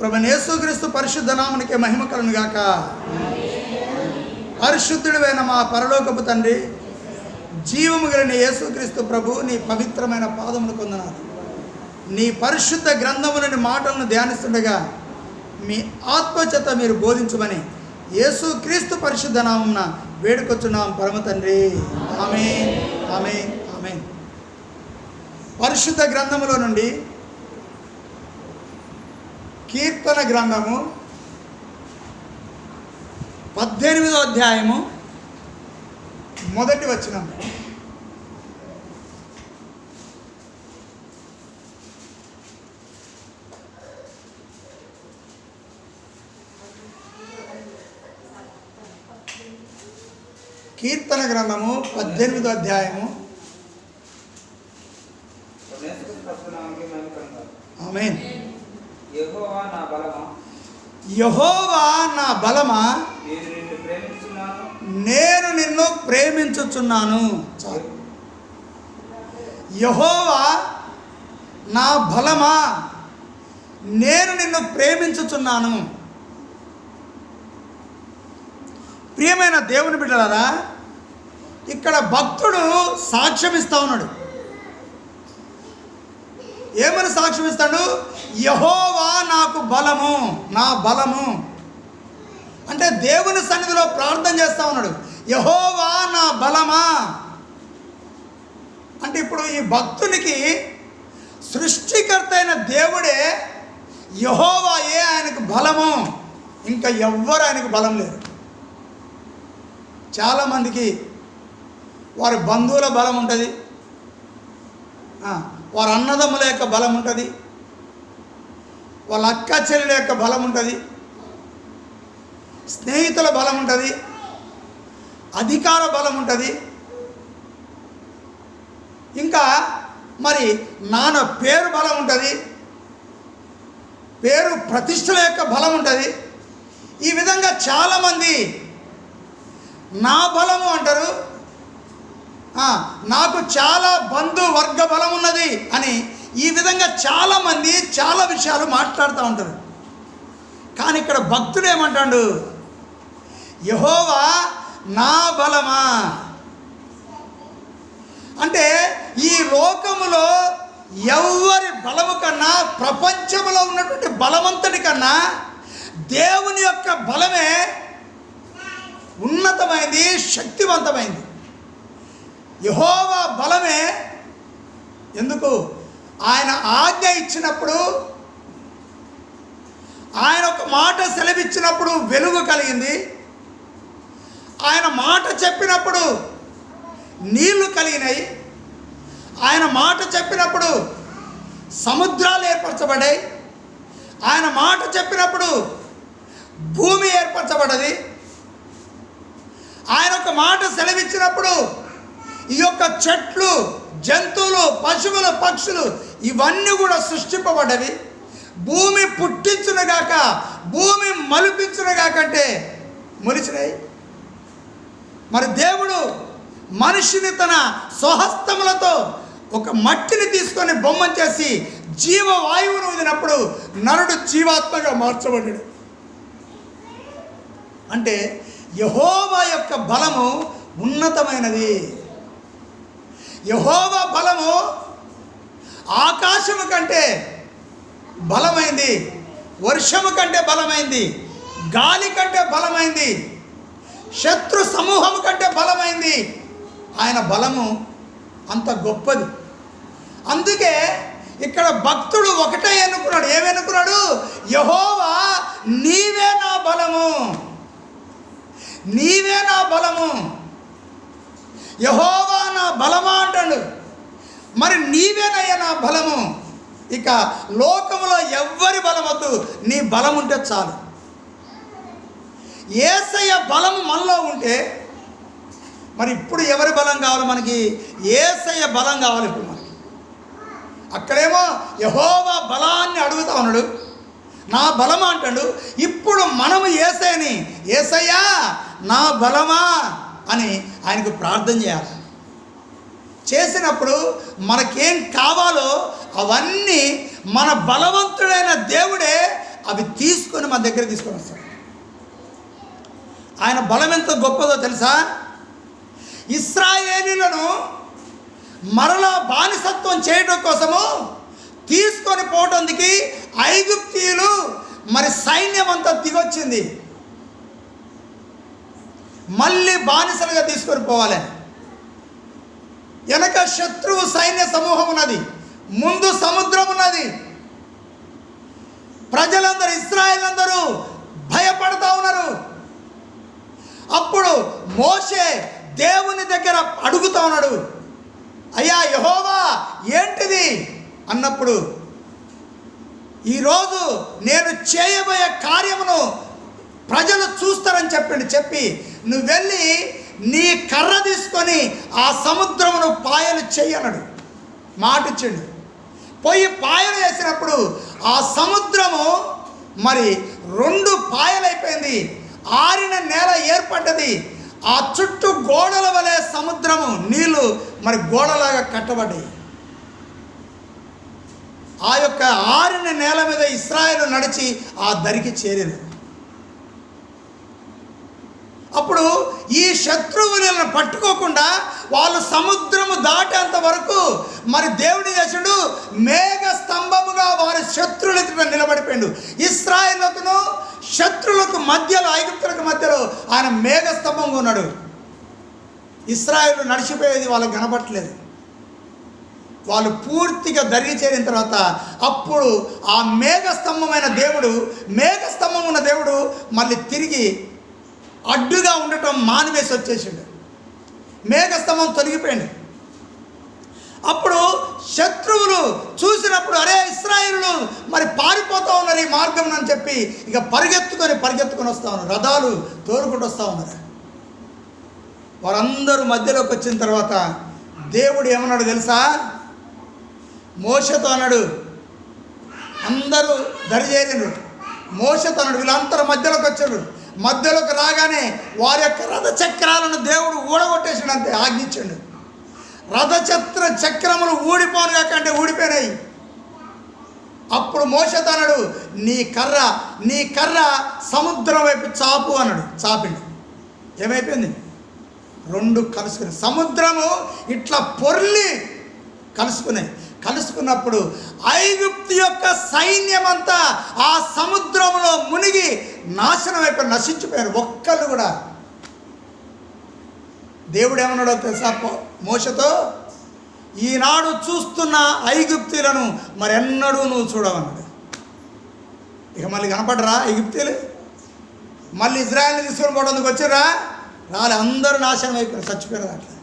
ప్రభు పరిశుద్ధ నామనికి మహిమ కలను గాక మా పరలోకపు తండ్రి జీవము కలిగిన యేసుక్రీస్తు ప్రభు నీ పవిత్రమైన పాదమును కొందనాలు నీ పరిశుద్ధ గ్రంథములని మాటలను ధ్యానిస్తుండగా మీ ఆత్మచేత మీరు బోధించమని యేసుక్రీస్తు పరిశుద్ధ నామమున వేడుకొచ్చున్నాం పరమ తండ్రి. ఆమె ఆమె ఆమె పరిశుద్ధ గ్రంథములో నుండి కీర్తన గ్రంథము పద్దెనిమిదో అధ్యాయము మొదటి వచనం. కీర్తన గ్రంథము పద్దెనిమిదో అధ్యాయము ఆమె యెహోవా నా బలమా యహోవా నా బలమా? నేను నిన్ను ప్రేమించుచున్నాను. చాలు. యహోవా నా బలమా? నేను నిన్ను ప్రేమించుచున్నాను. ప్రియమైన దేవుని బిడ్డలారా ఇక్కడ భక్తుడు సాక్ష్యం ఇస్తా ఉన్నాడు. ఏమని సాక్ష్యం ఇస్తాడు? యహోవా నాకు బలము నా బలము. అంటే దేవుని సన్నిధిలో ప్రార్థన చేస్తా ఉన్నాడు. యహోవా నా బలమా? అంటే ఇప్పుడు ఈ భక్తునికి సృష్టికర్త అయిన దేవుడే యహోవాయే ఆయనకు బలము? ఇంకా ఎవ్వరు ఆయనకు బలం లేరు. చాలామందికి వారి బంధువుల బలం ఉంటుంది. వారి అన్నదమ్ముల యొక్క బలం ఉంటుంది. వాళ్ళ అక్క చెల్లెల యొక్క బలం ఉంటుంది. స్నేహితుల బలం ఉంటుంది. అధికార బలం ఉంటుంది. ఇంకా మరి నాన్న పేరు బలం ఉంటుంది. పేరు ప్రతిష్టల యొక్క బలం ఉంటుంది. ఈ విధంగా చాలామంది నా బలము అంటారు. నాకు చాలా బంధు వర్గ బలం ఉన్నది అని ఈ విధంగా చాలామంది చాలా విషయాలు మాట్లాడుతూ ఉంటారు. కానీ ఇక్కడ భక్తుడు ఏమంటాడు? యహోవా నా బలమా? అంటే ఈ లోకములో ఎవరి బలము కన్నా ప్రపంచంలో ఉన్నటువంటి బలవంతుడి కన్నా దేవుని యొక్క బలమే ఉన్నతమైంది శక్తివంతమైంది. యహోవా బలమే. ఎందుకు? ఆయన ఆజ్ఞ ఇచ్చినప్పుడు ఆయన ఒక మాట సెలవిచ్చినప్పుడు వెలుగు కలిగింది. ఆయన మాట చెప్పినప్పుడు నీళ్ళు కలిగినాయి. ఆయన మాట చెప్పినప్పుడు సముద్రాలు ఏర్పరచబడ్డాయి. ఆయన మాట చెప్పినప్పుడు భూమి ఏర్పరచబడ్డది. ఆయన ఒక మాట సెలవిచ్చినప్పుడు ఈ యొక్క చెట్లు జంతువులు పశువులు పక్షులు ఇవన్నీ కూడా సృష్టింపబడ్డవి. భూమి పుట్టించునగాక భూమి మలిపించునుగాక అంటే మొలిచినాయి మరి దేవుడు మనిషిని తన స్వహస్తములతో ఒక మట్టిని తీసుకొని బొమ్మను చేసి జీవవాయువును వదిలినప్పుడు నరుడు జీవాత్మగా మార్చబడ్డాడు. అంటే యహోవా యొక్క బలము ఉన్నతమైనది. యహోవ బలము ఆకాశము కంటే బలమైంది వర్షము కంటే బలమైంది గాలి కంటే బలమైంది శత్రు సమూహము కంటే బలమైంది. ఆయన బలము అంత గొప్పది. అందుకే ఇక్కడ భక్తుడు ఒకటే ఎన్నుకున్నాడు. ఏమనుకున్నాడు యహోవా నీవే నా బలము. నీవే నా బలము. యహోవా నా బలమా అంటాడు. మరి నీవేనయ్యా నా బలము? ఇక లోకంలో ఎవ్వరి బలమద్దు. నీ బలం ఉంటే చాలు. ఏసయ్య బలము మనలో ఉంటే మరి ఇప్పుడు ఎవరి బలం కావాలి మనకి? ఏసయ్య బలం కావాలి ఇప్పుడు మనకి. అక్కడేమో యహోవా బలాన్ని అడుగుతా ఉన్నాడు. నా బలమా అంటాడు. ఇప్పుడు మనము ఏసయ్యని ఏసయ్యా నా బలమా అని ఆయనకు ప్రార్థన చేయాలి. చేసినప్పుడు మనకేం కావాలో అవన్నీ మన బలవంతుడైన దేవుడే అవి తీసుకొని మన దగ్గర తీసుకొని వస్తాడు. ఆయన బలం ఎంత గొప్పదో తెలుసా? ఇస్రాయేలీలను మరలా బానిసత్వం చేయడం కోసము తీసుకొని పోవటానికి ఐగుప్తీయులు మరి సైన్యం అంతా దిగొచ్చింది. మళ్ళీ బానిసలుగా తీసుకొని పోవాలి. వెనక శత్రువు సైన్య సమూహం ఉన్నది ముందు సముద్రం ఉన్నది. ప్రజలందరూ ఇస్రాయల్ అందరూ భయపడతా ఉన్నారు. అప్పుడు మోషే దేవుని దగ్గర అడుగుతా ఉన్నాడు అయ్యా యహోవా ఏంటిది? అన్నప్పుడు ఈరోజు నేను చేయబోయే కార్యమును ప్రజలు చూస్తారని చెప్పండి. చెప్పి నువ్వు వెళ్ళి నీ కర్ర తీసుకొని ఆ సముద్రమును పాయలు చేయనడు. మాట ఇచ్చిండు. పోయి పాయలు వేసినప్పుడు ఆ సముద్రము మరి రెండు పాయలైపోయింది. ఆరిన నేల ఏర్పడ్డది. ఆ చుట్టూ గోడల వలె సముద్రము నీళ్ళు మరి గోడలాగా కట్టబడ్డాయి. ఆ యొక్క ఆరిన నేల మీద ఇస్రాయలు నడిచి ఆ దరికి చేరారు అప్పుడు ఈ శత్రువులను పట్టుకోకుండా వాళ్ళు సముద్రము దాటేంత వరకు మరి దేవుడి చేసాడు? మేఘ స్తంభముగా వారి శత్రులతో నిలబడిపోయాడు నిలబడిపోయిండు. శత్రులకు శత్రువులకు మధ్యలో ఐగుప్తులకు మధ్యలో ఆయన మేఘ స్తంభంగా ఉన్నాడు. ఇస్రాయిల్ నడిచిపోయేది వాళ్ళకి కనపట్లేదు వాళ్ళు పూర్తిగా దరిగి చేరిన తర్వాత అప్పుడు ఆ మేఘస్తంభమైన దేవుడు మేఘస్తంభం ఉన్న దేవుడు మళ్ళీ తిరిగి అడ్డుగా ఉండటం మానివేసి వచ్చేసిండు. మేఘస్తంభం తొలగిపోయింది. అప్పుడు శత్రువులు చూసినప్పుడు అరే ఇస్రాయిలు మరి పారిపోతా ఉన్నారు ఈ మార్గం అని చెప్పి ఇక పరిగెత్తుకొని పరిగెత్తుకొని వస్తా ఉన్నారు. రథాలు తోలుకుంటూ వస్తూ ఉన్నారు. వారందరూ మధ్యలోకి వచ్చిన తర్వాత దేవుడు ఏమన్నాడు తెలుసా? మోసతో అన్నాడు అందరూ దరిచేరిండ్రు. మోసతో అన్నాడు వీళ్ళందరూ మధ్యలోకి వచ్చారు మధ్యలోకి రాగానే వారి యొక్క రథ చక్రాలను దేవుడు ఊడగొట్టేసాడు అంతే ఆజ్ఞించాడు. రథచక్ర చక్రములు ఊడిపోను కాకంటే ఊడిపోయినాయి. అప్పుడు మోసతనడు నీ కర్ర నీ కర్ర సముద్రం వైపు చాపు అన్నాడు చాపిండు. ఏమైపోయింది? రెండు కలుసుకుని. సముద్రము ఇట్లా పొర్లి కలుసుకున్నాయి. కలుసుకున్నప్పుడు ఐగుప్తు యొక్క సైన్యం అంతా ఆ సముద్రంలో మునిగి నాశనం అయిపోయి నశించిపోయారు. ఒక్కళ్ళు కూడా. దేవుడు ఏమన్నాడో తెలుసా మోసతో ఈనాడు చూస్తున్న ఐగుప్తీలను మరెన్నడూ నువ్వు చూడవన్నాడు. ఇక మళ్ళీ కనపడరా ఐగుప్తీలు మళ్ళీ ఇజ్రాయల్ని తీసుకొని పోవడానికి వచ్చారా? రాలే అందరూ నాశనం అయిపోయారు చచ్చిపోయారు అట్లా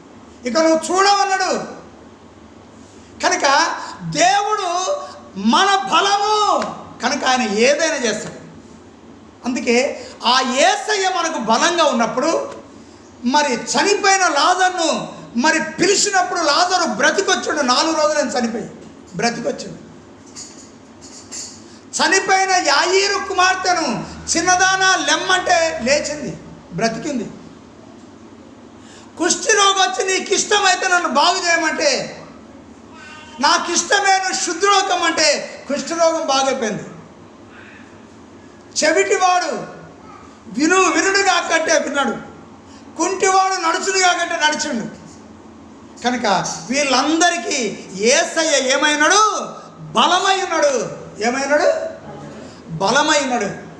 ఇక నువ్వు చూడవన్నాడు. కనుక దేవుడు మన బలము కనుక ఆయన ఏదైనా చేస్తాడు. అందుకే ఆ ఏసయ్య మనకు బలంగా ఉన్నప్పుడు మరి చనిపోయిన లాజర్ను మరి పిలిచినప్పుడు లాజరు బ్రతికొచ్చాడు. నాలుగు రోజులు చనిపోయి బ్రతికొచ్చాడు. చనిపోయిన యాయీరు కుమార్తెను చిన్నదాన లెమ్మంటే లేచింది బ్రతికింది. కుష్టి రోగం వచ్చి నీకు ఇష్టమైతే నన్ను బాగు చేయమంటే నాకు ఇష్టమైన శుద్ధ్రోగం శుద్ధిరోగం అంటే కుష్ఠరోగం బాగైపోయింది. చెవిటివాడు విను వినుడు కాకంటే విన్నాడు. కుంటివాడు నడుచుడు కాకంటే నడిచిండు. కనుక వీళ్ళందరికీ ఏసయ్య ఏమైనాడు? బలమై ఉన్నాడు ఏమైనాడు? బలమై ఉన్నాడు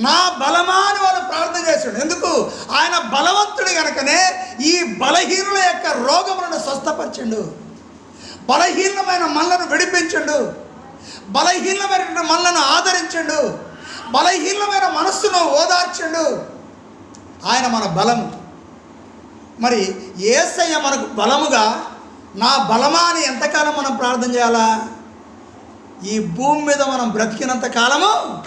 నా బలమా అని వాళ్ళు ప్రార్థన చేశాడు. ఎందుకు? ఆయన బలవంతుడు కనుకనే ఈ బలహీనుల యొక్క రోగములను స్వస్థపరిచిండు. బలహీనమైన మనలను విడిపించండు. బలహీనమైన మనలను ఆదరించండు. బలహీనమైన మనస్సును ఓదార్చండు. ఆయన మన బలము మరి ఏసయ్య మనకు బలముగా నా బలమా అని ఎంతకాలం మనం ప్రార్థన చేయాలా? ఈ భూమి మీద మనం బ్రతికినంత కాలము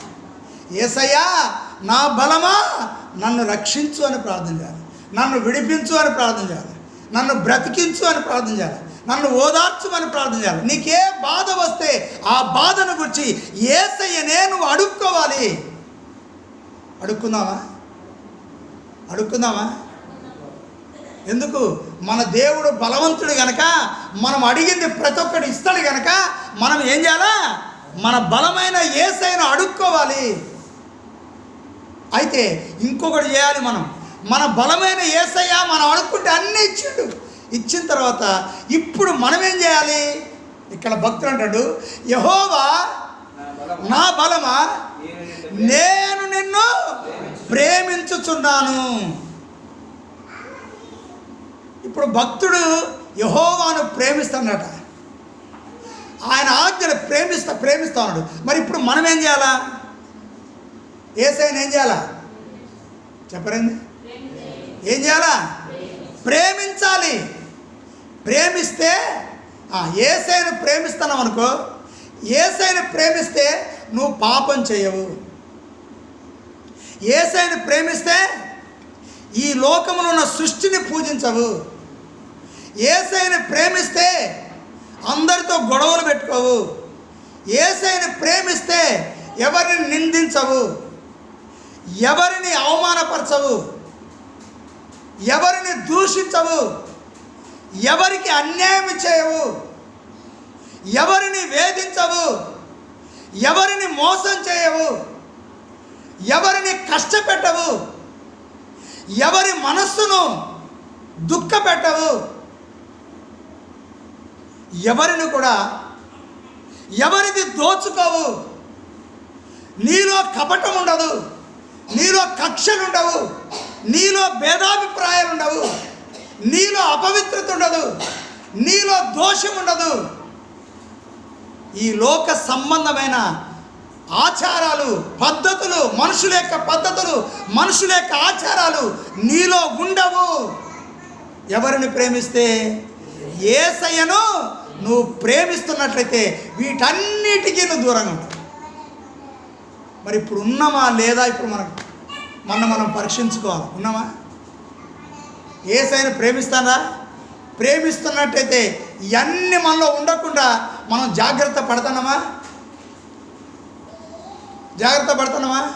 ఏసయ్యా నా బలమా? నన్ను రక్షించు అని ప్రార్థన చేయాలి. నన్ను విడిపించు అని ప్రార్థన చేయాలి. నన్ను బ్రతికించు అని ప్రార్థన చేయాలి. నన్ను ఓదార్చుమని ప్రార్థన చేయాలి. నీకే బాధ వస్తే ఆ బాధను గురించి ఏసయ్యనే నువ్వు అడుక్కోవాలి. అడుక్కుందామా అడుక్కుందామా ఎందుకు? మన దేవుడు బలవంతుడు గనక మనం అడిగింది ప్రతి ఒక్కటి ఇస్తాడు గనక మనం ఏం చేయాలా? మన బలమైన ఏసైను అడుక్కోవాలి. అయితే ఇంకొకటి చేయాలి మనం. మన బలమైన ఏసయ్య మనం అడుక్కుంటే అన్నీ ఇచ్చిండు. ఇచ్చిన తర్వాత ఇప్పుడు మనం ఏం చేయాలి? ఇక్కడ భక్తుడు అంటాడు యహోవా నా బలమా? నేను నిన్ను ప్రేమించుచున్నాను. ఇప్పుడు భక్తుడు యహోవాను ప్రేమిస్తాడట. ఆయన ఆజ్ఞను ప్రేమిస్తా ప్రేమిస్తా ఉన్నాడు. మరి ఇప్పుడు మనం ఏం చేయాలా? ఏసైనా ఏం చేయాలా? చెప్పరండి. ఏం చేయాలా? ప్రేమించాలి. ప్రేమిస్తే ఏసైను ప్రేమిస్తున్నావు అనుకో ఏసైను ప్రేమిస్తే నువ్వు పాపం చేయవు. ఏసైను ప్రేమిస్తే ఈ లోకములో ఉన్న సృష్టిని పూజించవు. ఏసైని ప్రేమిస్తే అందరితో గొడవలు పెట్టుకోవు. ఏసైని ప్రేమిస్తే ఎవరిని నిందించవు. ఎవరిని అవమానపరచవు. ఎవరిని దూషించవు. ఎవరికి అన్యాయం చేయవు. ఎవరిని వేధించవు. ఎవరిని మోసం చేయవు. ఎవరిని కష్టపెట్టవు. ఎవరి మనస్సును దుఃఖపెట్టవు. ఎవరిని కూడా ఎవరిది దోచుకోవు. నీలో కపటం ఉండదు. నీలో కక్షలు ఉండవు. నీలో భేదాభిప్రాయాలు ఉండవు. నీలో అపవిత్రత ఉండదు నీలో దోషం ఉండదు. ఈ లోక సంబంధమైన ఆచారాలు పద్ధతులు మనుషుల యొక్క పద్ధతులు మనుషుల యొక్క ఆచారాలు నీలో ఉండవు. ఎవరిని ప్రేమిస్తే? ఏసయ్యను నువ్వు ప్రేమిస్తున్నట్లయితే వీటన్నిటికీ నువ్వు దూరంగా ఉంటావు. మరి ఇప్పుడు ఉన్నామా లేదా ఇప్పుడు మనం మన మనం పరీక్షించుకోవాలి. ఉన్నామా? ఏసైనా ప్రేమిస్తానా? ప్రేమిస్తున్నట్టయితే ఇవన్నీ మనలో ఉండకుండా మనం జాగ్రత్త పడుతున్నామా జాగ్రత్త పడుతున్నామా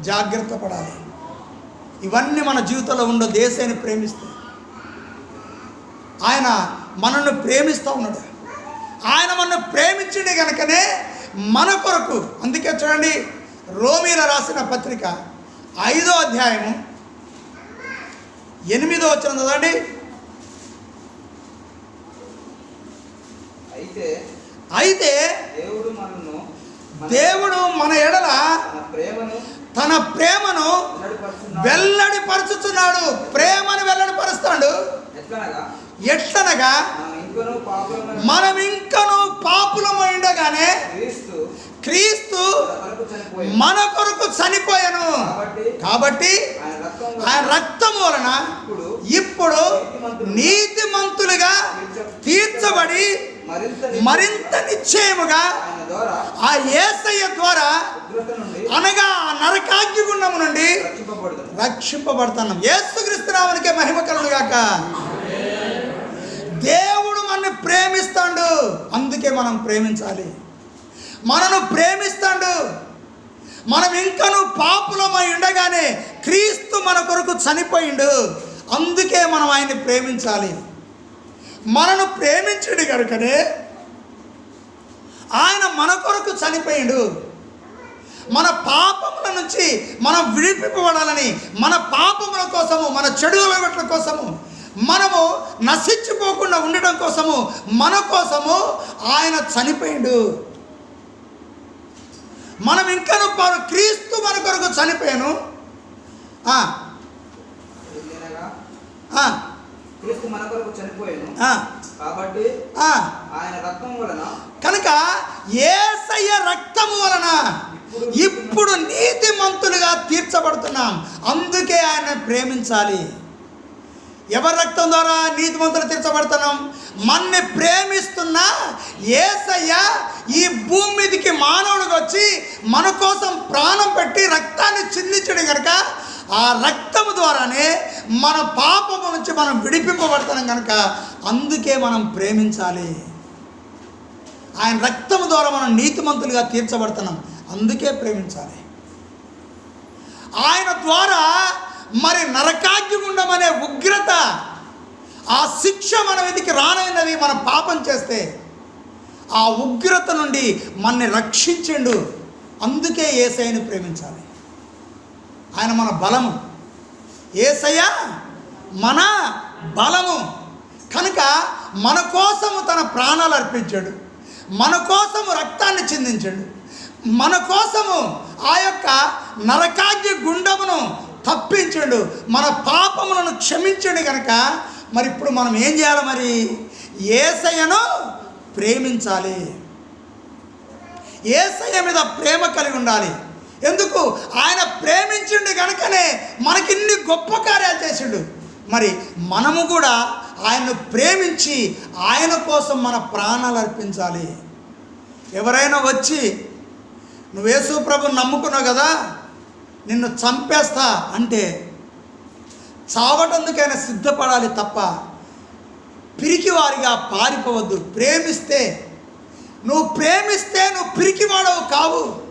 జాగ్రత్త పడాలి. ఇవన్నీ మన జీవితంలో ఉండో దేశాన్ని ప్రేమిస్తే. ఆయన మనల్ని ప్రేమిస్తూ ఉన్నాడు. ఆయన మనల్ని ప్రేమించండి కనుకనే మన కొరకు అందుకే చూడండి రోమీల రాసిన పత్రిక ఐదో అధ్యాయము ఎనిమిదో వచ్చిన చదవండి అయితే అయితే దేవుడు మనను మన- దేవుడు మన ఎడల తన ప్రేమను తన ప్రేమను. వెల్లడిపరుచుతున్నాడు. ప్రేమను వెల్లడిపరుస్తాడు. ఎట్లనగా? ఎట్లనగా? మనం ఇంకనూ పాపలమైన మనం ఇంకను పాపులము ఉండగానే క్రీస్తు మన కొరకు చనిపోయాను. కాబట్టి ఆయన రక్తం వలన ఇప్పుడు నీతి నీతిమంతులుగా తీర్చబడి మరింత నిశ్చయముగా ఆ ఏసయ్య ద్వారా అనగా ఆ నరకాగ్నిగుండము నుండి రక్షింపబడుతుంది ఏసుక్రీస్తు రావునికే మహిమ కలుగుగాక దేవుడు మనని ప్రేమిస్తాడు. అందుకే మనం ప్రేమించాలి. మనను ప్రేమిస్తాడు. మనం ఇంకను పాపులమై ఉండగానే క్రీస్తు మన కొరకు చనిపోయిండు. అందుకే మనం ఆయన్ని ప్రేమించాలి. మనను ప్రేమించడు కనుకనే ఆయన మన కొరకు చనిపోయిండు. మన పాపముల నుంచి మనం విడిపింపబడాలని మన పాపముల కోసము మన చెడు అలవాట్ల కోసము మనము నశించిపోకుండా ఉండడం కోసము మన కోసము ఆయన చనిపోయిండు. మనం ఇంకను పరు- క్రీస్తు మన కొరకు చనిపోయాను. ఆ, ఏదైనగా ఆ, క్రీస్తు మన కొరకు చనిపోయాను. ఆ, కాబట్టి ఆ. ఆయన రక్తం వలన కనుక ఏసయ్య రక్తము వలన ఇప్పుడు నీతిమంతులుగా తీర్చబడుతున్నాం. అందుకే ఆయన ప్రేమించాలి. ఎవరి రక్తం ద్వారా నీతిమంతులు తీర్చబడుతున్నాం మన్ని ప్రేమిస్తున్న ఏసయ్య ఈ భూమి మీదకి మానవుడికి వచ్చి మన కోసం ప్రాణం పెట్టి రక్తాన్ని చిందించడం కనుక ఆ రక్తము ద్వారానే మన పాపము నుంచి మనం విడిపింపబడుతున్నాం కనుక అందుకే మనం ప్రేమించాలి. ఆయన రక్తము ద్వారా మనం నీతిమంతులుగా తీర్చబడుతున్నాం అందుకే ప్రేమించాలి. ఆయన ద్వారా మరి నరకాగ్నిగుండం అనే ఉగ్రత ఆ శిక్ష మన మీదకి రానైనది మనం పాపం చేస్తే ఆ ఉగ్రత నుండి మనని రక్షించిండు. అందుకే ఏసైని ప్రేమించాలి. ఆయన మన బలము. ఏసయ్య మన బలము. కనుక మన కోసము తన ప్రాణాలు అర్పించాడు. మన కోసము రక్తాన్ని చిందించాడు. మన కోసము ఆ యొక్క నరకాగ్య గుండమును తప్పించాడు. మన పాపములను క్షమించాడు కనుక మరి ఇప్పుడు మనం ఏం చేయాలి మరి? ఏసయ్యను ప్రేమించాలి. ఏసయ్య మీద ప్రేమ కలిగి ఉండాలి. ఎందుకు? ఆయన ప్రేమించిండు కనుకనే మనకిన్ని గొప్ప కార్యాలు చేసిండు. మరి మనము కూడా ఆయన్ను ప్రేమించి ఆయన కోసం మన ప్రాణాలు అర్పించాలి. ఎవరైనా వచ్చి నువ్వు ప్రభు నమ్ముకున్నావు కదా? నిన్ను చంపేస్తా అంటే చావటందుకైనా సిద్ధపడాలి తప్ప పిరికివారిగా పారిపోవద్దు. ప్రేమిస్తే నువ్వు ప్రేమిస్తే నువ్వు పిరికివాడవు కావు.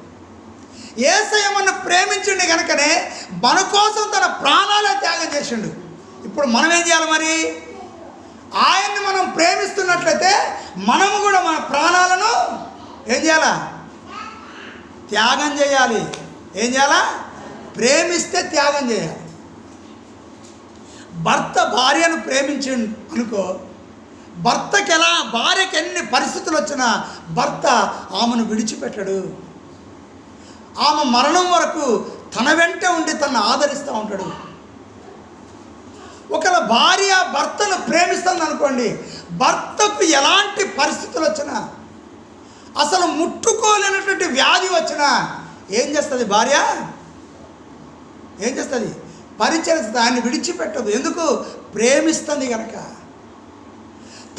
ఏసయమన్ను ప్రేమించండి కనుకనే మన కోసం తన ప్రాణాలే త్యాగం చేసిండు. ఇప్పుడు మనం ఏం చేయాలి మరి? ఆయన్ని మనం ప్రేమిస్తున్నట్లయితే మనము కూడా మన ప్రాణాలను ఏం చేయాలా? త్యాగం చేయాలి. ఏం చేయాలా? ప్రేమిస్తే త్యాగం చేయాలి. భర్త భార్యను ప్రేమించి అనుకో భర్తకి ఎలా భార్యకి ఎన్ని పరిస్థితులు వచ్చినా భర్త ఆమెను విడిచిపెట్టడు. ఆమె మరణం వరకు తన వెంట ఉండి తను ఆదరిస్తూ ఉంటాడు. ఒకవేళ భార్య భర్తను ప్రేమిస్తుంది అనుకోండి భర్తకు ఎలాంటి పరిస్థితులు వచ్చినా అసలు ముట్టుకోలేనటువంటి వ్యాధి వచ్చినా ఏం చేస్తుంది భార్య? ఏం చేస్తుంది? పరిచరిస్తుంది దాన్ని విడిచిపెట్టదు. ఎందుకు? ప్రేమిస్తుంది కనుక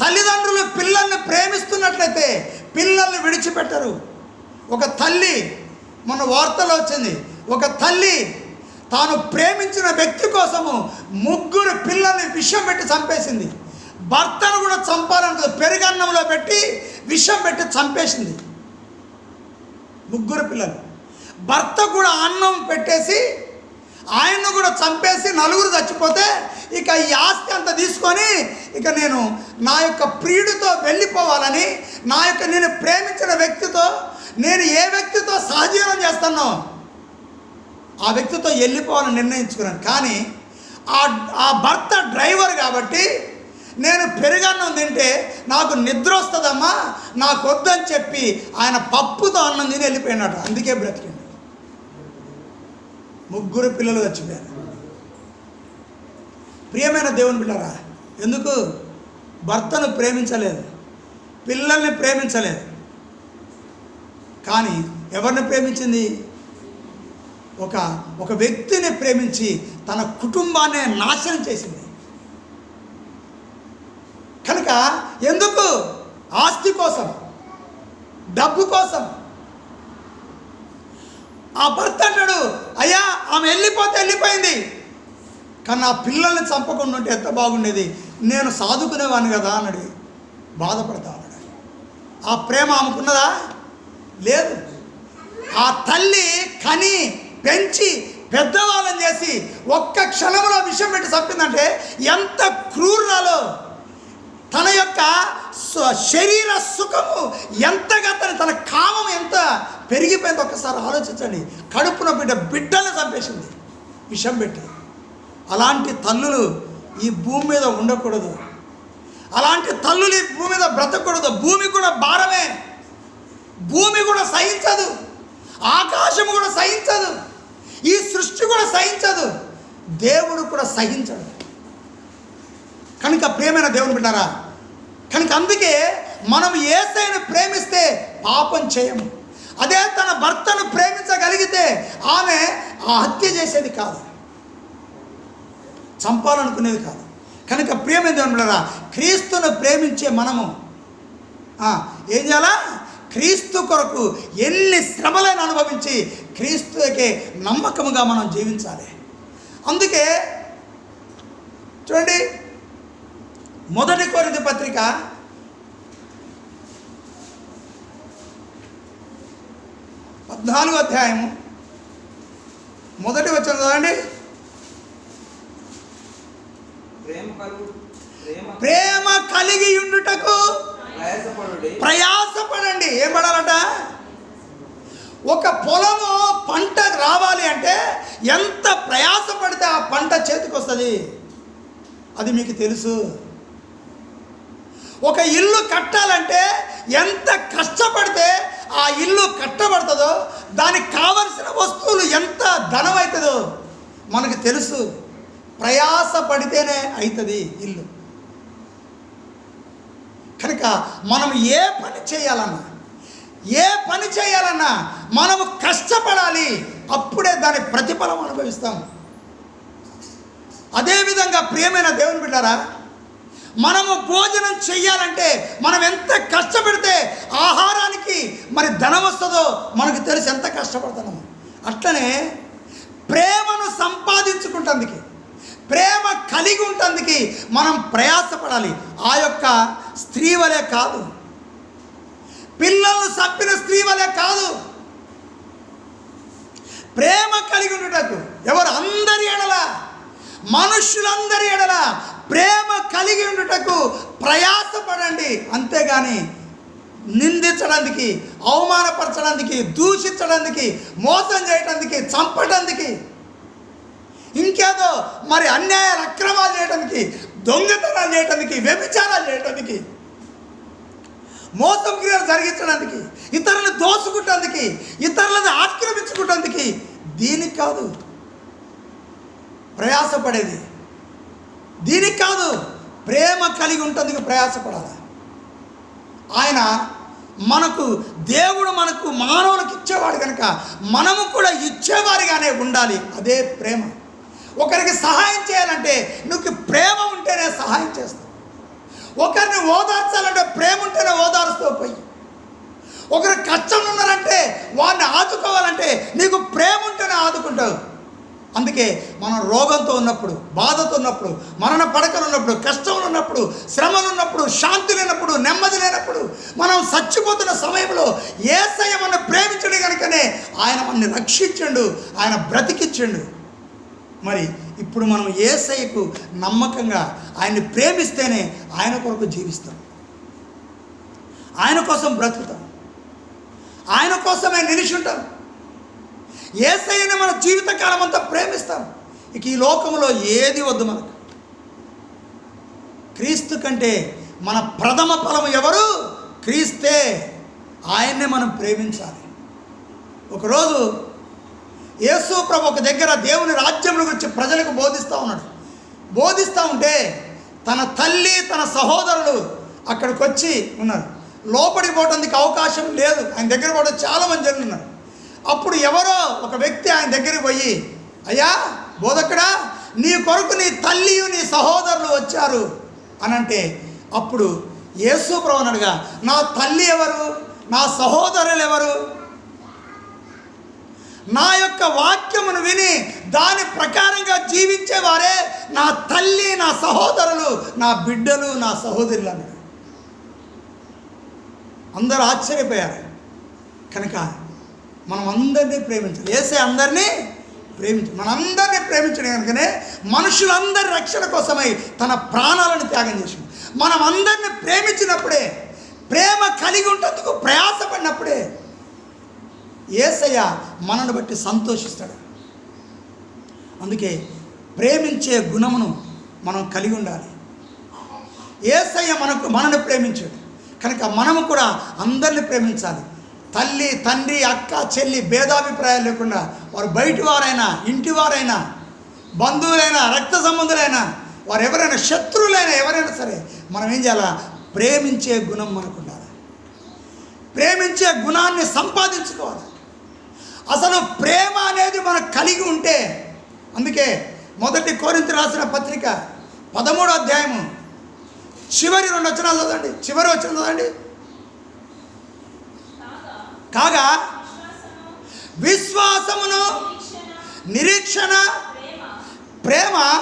తల్లిదండ్రులు పిల్లల్ని ప్రేమిస్తున్నట్లయితే పిల్లల్ని విడిచిపెట్టరు. ఒక తల్లి మన వార్తలో వచ్చింది. ఒక తల్లి తాను ప్రేమించిన వ్యక్తి కోసము ముగ్గురు పిల్లల్ని విషం పెట్టి చంపేసింది. భర్తను కూడా చంపాలనుకుంది. పెరుగన్నంలో పెట్టి విషం పెట్టి చంపేసింది. ముగ్గురు పిల్లలు. భర్త కూడా అన్నం పెట్టేసి ఆయన్ను కూడా చంపేసి నలుగురు చచ్చిపోతే ఇక ఈ ఆస్తి అంతా తీసుకొని ఇక నేను నా యొక్క ప్రియుడితో వెళ్ళిపోవాలని నా యొక్క నేను ప్రేమించిన వ్యక్తితో నేను ఏ వ్యక్తితో సహజీవనం చేస్తానో ఆ వ్యక్తితో వెళ్ళిపోవాలని నిర్ణయించుకున్నాను. కానీ ఆ ఆ భర్త డ్రైవర్ కాబట్టి నేను పెరుగన్నం తింటే నాకు నిద్ర వస్తుందమ్మా నాకు వద్దని చెప్పి ఆయన పప్పుతో అన్నం తిని వెళ్ళిపోయినాడు. అందుకే బ్రతికింది ముగ్గురు పిల్లలు చచ్చిపోయారు. ప్రియమైన దేవుని బిడ్డారా ఎందుకు? భర్తను ప్రేమించలేదు పిల్లల్ని ప్రేమించలేదు. కానీ ఎవరిని ప్రేమించింది? ఒక ఒక వ్యక్తిని ప్రేమించి తన కుటుంబాన్ని నాశనం చేసింది. కనుక ఎందుకు? ఆస్తి కోసం డబ్బు కోసం ఆ భర్త అంటాడు అయ్యా ఆమె వెళ్ళిపోతే వెళ్ళిపోయింది. కానీ నా పిల్లల్ని చంపకుండా ఉంటే ఎంత బాగుండేది. నేను సాధుకునేవాడిని కదా అన్నాడు. బాధపడతా అన్నాడు. ఆ ప్రేమ ఆమెకున్నదా? లేదు. ఆ తల్లి కని పెంచి పెద్దవాళ్ళని చేసి ఒక్క క్షణంలో విషయం పెట్టి చంపిందంటే ఎంత క్రూరాలో తన యొక్క శరీర సుఖము ఎంతగా తన తన కామం ఎంత పెరిగిపోయింది ఒక్కసారి ఆలోచించండి. కడుపున బిడ్డ బిడ్డలు చంపేసింది. విషం పెట్టి. అలాంటి తల్లులు ఈ భూమి మీద ఉండకూడదు. అలాంటి తల్లులు ఈ భూమి మీద బ్రతకూడదు. భూమి కూడా భారమే. భూమి కూడా సహించదు. ఆకాశం కూడా సహించదు. ఈ సృష్టి కూడా సహించదు. దేవుడు కూడా సహించడు. కనుక ప్రేమైన దేవుని బిడ్డారా కనుక అందుకే మనం ఏసైని ప్రేమిస్తే పాపం చేయము. అదే తన భర్తను ప్రేమించగలిగితే ఆమె ఆ హత్య చేసేది కాదు. చంపాలనుకునేది కాదు. కనుక ప్రేమైన దేవుని బిడ్డారా క్రీస్తును ప్రేమించే మనము ఏం చేయాలా? క్రీస్తు కొరకు ఎన్ని శ్రమలను అనుభవించి క్రీస్తుకే నమ్మకముగా మనం జీవించాలి. అందుకే చూడండి మొదటి కొరింథీ పత్రిక పద్నాలుగో అధ్యాయము. మొదటి వచ్చిన చదవండి. ప్రేమ కలుగు ఉండుటకు ప్రయాసపడుడి. ప్రయాసపడండి. ఏం పడాలట? ఒక పొలము పంట రావాలి అంటే ఎంత ప్రయాసపడితే ఆ పంట చేతికి వస్తుంది అది మీకు తెలుసు. ఒక ఇల్లు కట్టాలంటే ఎంత కష్టపడితే ఆ ఇల్లు కట్టబడుతుందో దానికి కావలసిన వస్తువులు ఎంత ధనం అవుతుందో మనకు తెలుసు. ప్రయాస పడితేనే అవుతుంది ఇల్లు. కనుక మనం ఏ పని చేయాలన్నా ఏ పని చేయాలన్నా మనము కష్టపడాలి అప్పుడే దాని ప్రతిఫలం అనుభవిస్తాం. అదేవిధంగా ప్రియమైన దేవుని బిడ్డారా మనము భోజనం చెయ్యాలంటే మనం ఎంత కష్టపడితే ఆహారానికి మరి ధనం వస్తుందో మనకు తెలిసి ఎంత కష్టపడుతున్నాము అట్లనే ప్రేమను సంపాదించుకుంటందుకు ప్రేమ కలిగి ఉంటందుకు మనం ప్రయాసపడాలి. ఆ యొక్క స్త్రీ వలె కాదు. పిల్లలను చంపిన స్త్రీ వలె కాదు. ప్రేమ కలిగి ఉండటకు ఎవరు అందరి ఎడల మనుషులందరి ఎడల ప్రేమ కలిగి ఉండుటకు ప్రయాసపడండి. అంతేగాని నిందించడానికి అవమానపరచడానికి దూషించడానికి మోసం చేయడానికి చంపడానికి ఇంకేదో మరి అన్యాయాలు అక్రమాలు చేయడానికి దొంగతనాలు చేయడానికి వ్యభిచారాలు చేయడానికి మోసం క్రియలు జరిగించడానికి ఇతరులను దోసుకుంటానికి ఇతరులను ఆక్రమించుకుంటానికి దీనికి కాదు ప్రయాసపడేది దీనికి కాదు ప్రేమ కలిగి ఉంటుంది ప్రయాసపడాలి. ఆయన మనకు దేవుడు మనకు మానవులకు ఇచ్చేవాడు కనుక మనము కూడా ఇచ్చేవారిగానే ఉండాలి. అదే ప్రేమ. ఒకరికి సహాయం చేయాలంటే నువ్వు ప్రేమ ఉంటేనే సహాయం చేస్తావు. ఒకరిని ఓదార్చాలంటే ప్రేమ ఉంటేనే ఓదార్స్తూ పోయి. ఒకరు కష్టం ఉన్నారంటే వారిని ఆదుకోవాలంటే నీకు ప్రేమ ఉంటేనే ఆదుకుంటావు. అందుకే మనం రోగంతో ఉన్నప్పుడు బాధతో ఉన్నప్పుడు మరణ పడకలు ఉన్నప్పుడు కష్టంలో ఉన్నప్పుడు శ్రమలు ఉన్నప్పుడు శాంతి లేనప్పుడు నెమ్మది లేనప్పుడు మనం చచ్చిపోతున్న సమయంలో ఏసయ్య మనం ప్రేమించడు కనుకనే ఆయన మనని రక్షించండు ఆయన బ్రతికించండు మరి ఇప్పుడు మనం ఏసయ్యకు నమ్మకంగా ఆయన్ని ప్రేమిస్తేనే ఆయన కొరకు జీవిస్తాం. ఆయన కోసం బ్రతుకుతాం. ఆయన కోసమే నిలిచి ఉంటాం. ఏసైని మన జీవితకాలం అంతా ప్రేమిస్తాం. ఇక ఈ లోకంలో ఏది వద్దు మనకు. క్రీస్తు కంటే మన ప్రథమ ఫలం ఎవరు? క్రీస్తే. ఆయన్నే మనం ప్రేమించాలి. ఒకరోజు యేసు ప్రభు ఒక దగ్గర దేవుని రాజ్యముల గురించి ప్రజలకు బోధిస్తూ ఉన్నాడు. బోధిస్తూ ఉంటే తన తల్లి తన సహోదరులు అక్కడికి వచ్చి ఉన్నారు. లోపలికి పోవడానికి అవకాశం లేదు. ఆయన దగ్గర కూడా చాలామంది జరుగుతున్నారు అప్పుడు ఎవరో ఒక వ్యక్తి ఆయన దగ్గరికి పోయి అయ్యా బోధకుడా నీ కొరకు నీ తల్లి నీ సహోదరులు వచ్చారు. అని అంటే అప్పుడు యేసు ప్రవణుడుగా నా తల్లి ఎవరు? నా సహోదరులు ఎవరు? నా యొక్క వాక్యమును విని దాని ప్రకారంగా జీవించేవారే నా తల్లి నా సహోదరులు నా బిడ్డలు నా సహోదరులు అన్నాడు అందరూ ఆశ్చర్యపోయారు. కనుక మనం అందరినీ ప్రేమించాలి. ఏసే అందరినీ ప్రేమించాలి. మనందరినీ ప్రేమించడం కనుకనే మనుషులందరి రక్షణ కోసమై తన ప్రాణాలను త్యాగం చేసింది. మనం అందరినీ ప్రేమించినప్పుడే ప్రేమ కలిగి ఉంటందుకు ప్రయాసపడినప్పుడే ఏసయ్య మనను బట్టి సంతోషిస్తాడు. అందుకే ప్రేమించే గుణమును మనం కలిగి ఉండాలి. ఏసయ్య మనకు మనను ప్రేమించాడు. కనుక మనము కూడా అందరిని ప్రేమించాలి. తల్లి తండ్రి అక్క చెల్లి భేదాభిప్రాయాలు లేకుండా వారు బయటి వారైనా ఇంటి వారైనా బంధువులైనా రక్త సంబంధులైనా వారు ఎవరైనా శత్రువులైనా ఎవరైనా సరే మనం ఏం చేయాలా? ప్రేమించే గుణం మనకు ఉండాలి ప్రేమించే గుణాన్ని సంపాదించుకోవాలి. అసలు ప్రేమ అనేది మనకు కలిగి ఉంటే అందుకే మొదటి కోరింత రాసిన పత్రిక పదమూడో అధ్యాయము చివరి రెండు వచనాలు చదవండి. చివరి వచ్చిన చదవండి. కాగా విశ్వాసమును నిరీక్షణ ప్రేమ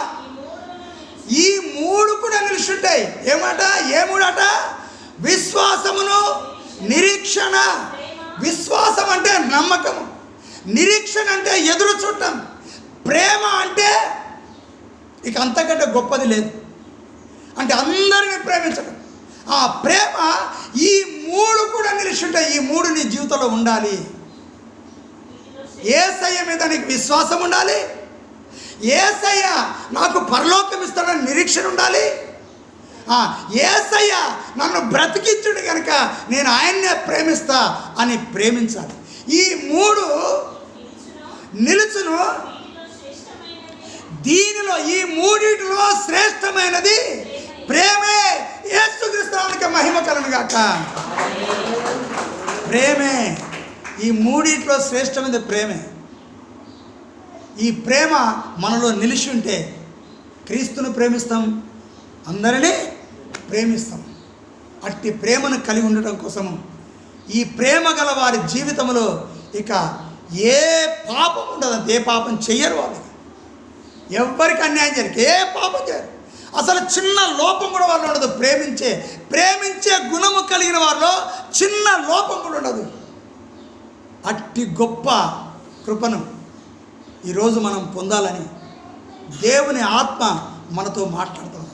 ఈ మూడు కూడా నిలుచుంటాయి. ఏమాట? ఏ మూడట? విశ్వాసమును నిరీక్షణ. విశ్వాసం అంటే నమ్మకము. నిరీక్షణ అంటే ఎదురు చూడటం. ప్రేమ అంటే ఇక అంతకంటే గొప్పది లేదు. అంటే అందరిని ప్రేమించడం ఆ ప్రేమ ఈ మూడు కూడా నిలిచి ఈ మూడు నీ జీవితంలో ఉండాలి. ఏసయ్య మీద నీకు విశ్వాసం ఉండాలి. ఏసయ్య నాకు పరలోకం ఇస్తాడని నిరీక్షణ ఉండాలి. ఆ, ఏసయ్య నన్ను బ్రతికించుడు కనుక నేను ఆయన్నే ప్రేమిస్తా అని ప్రేమించాలి. ఈ మూడు నిలుచును. దీనిలో ఈ మూడిటిలో శ్రేష్టమైనది ప్రేమే. యేసుక్రీస్తునికి మహిమ కలను ప్రేమే. ఈ మూడిట్లో శ్రేష్టమైనది ప్రేమే. ఈ ప్రేమ మనలో నిలిచి ఉంటే క్రీస్తును ప్రేమిస్తాం అందరినీ ప్రేమిస్తాం. అట్టి ప్రేమను కలిగి ఉండటం కోసము ఈ ప్రేమ గల వారి జీవితంలో ఇక ఏ పాపం ఉండదు ఏ పాపం చెయ్యరు వాళ్ళకి. ఎవ్వరికి అన్యాయం చేయరు ఏ పాపం చేయరు. అసలు చిన్న లోపం కూడా వాళ్ళు ఉండదు. ప్రేమించే ప్రేమించే గుణము కలిగిన వారిలో చిన్న లోపం కూడా ఉండదు. అట్టి గొప్ప కృపను ఈరోజు మనం పొందాలని దేవుని ఆత్మ మనతో మాట్లాడుతుంది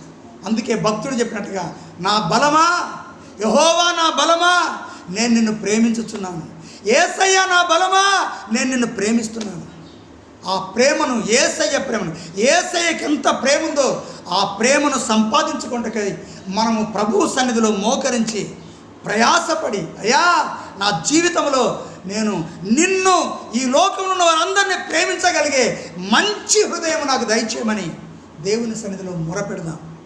అందుకే భక్తుడు చెప్పినట్టుగా నా బలమా? యహోవా నా బలమా? నేను నిన్ను ప్రేమించుచున్నాను. ఏసయ్య నా బలమా? నేను నిన్ను ప్రేమిస్తున్నాను. ఆ ప్రేమను ఏసయ్య ప్రేమను ఏసయ్యకి ఎంత ప్రేమ ఉందో ఆ ప్రేమను సంపాదించుకుంటకై మనము ప్రభు సన్నిధిలో మోకరించి ప్రయాసపడి అయ్యా నా జీవితంలో నేను నిన్ను ఈ లోకంలో ఉన్న వారందరినీ ప్రేమించగలిగే మంచి హృదయం నాకు దయచేయమని దేవుని సన్నిధిలో మొరపెడదాం.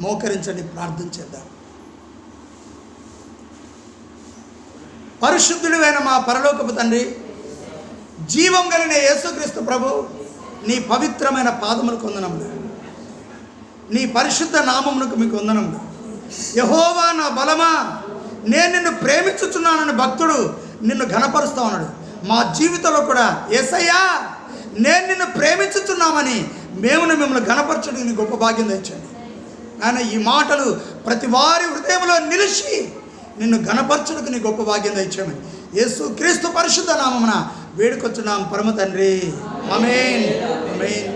మోకరించండి ప్రార్థన చేద్దాం. పరిశుద్ధుడివైన మా పరలోకపు తండ్రి జీవం కలిగిన యేసుక్రీస్తు ప్రభు నీ పవిత్రమైన పాదములకు వందనములు. నీ పరిశుద్ధ నామమునకు మీకు వందనములు. యహోవా నా బలమా నేను నిన్ను ప్రేమించుచున్నానని భక్తుడు నిన్ను ఘనపరుస్తా ఉన్నాడు. మా జీవితంలో కూడా ఎసయ్యా నేను నిన్ను ప్రేమించుచున్నామని మేము మిమ్మల్ని ఘనపరచడానికి నీ గొప్ప భాగ్యం తెచ్చండి ఆయన ఈ మాటలు ప్రతి వారి హృదయంలో నిలిచి నిన్ను ఘనపరచడానికి నీ గొప్ప భాగ్యం తెచ్చామని యేసు క్రీస్తు పరిశుద్ధ నామమున వేడుకొచ్చున్నాం పరమ తండ్రి అమేన్ అమేన్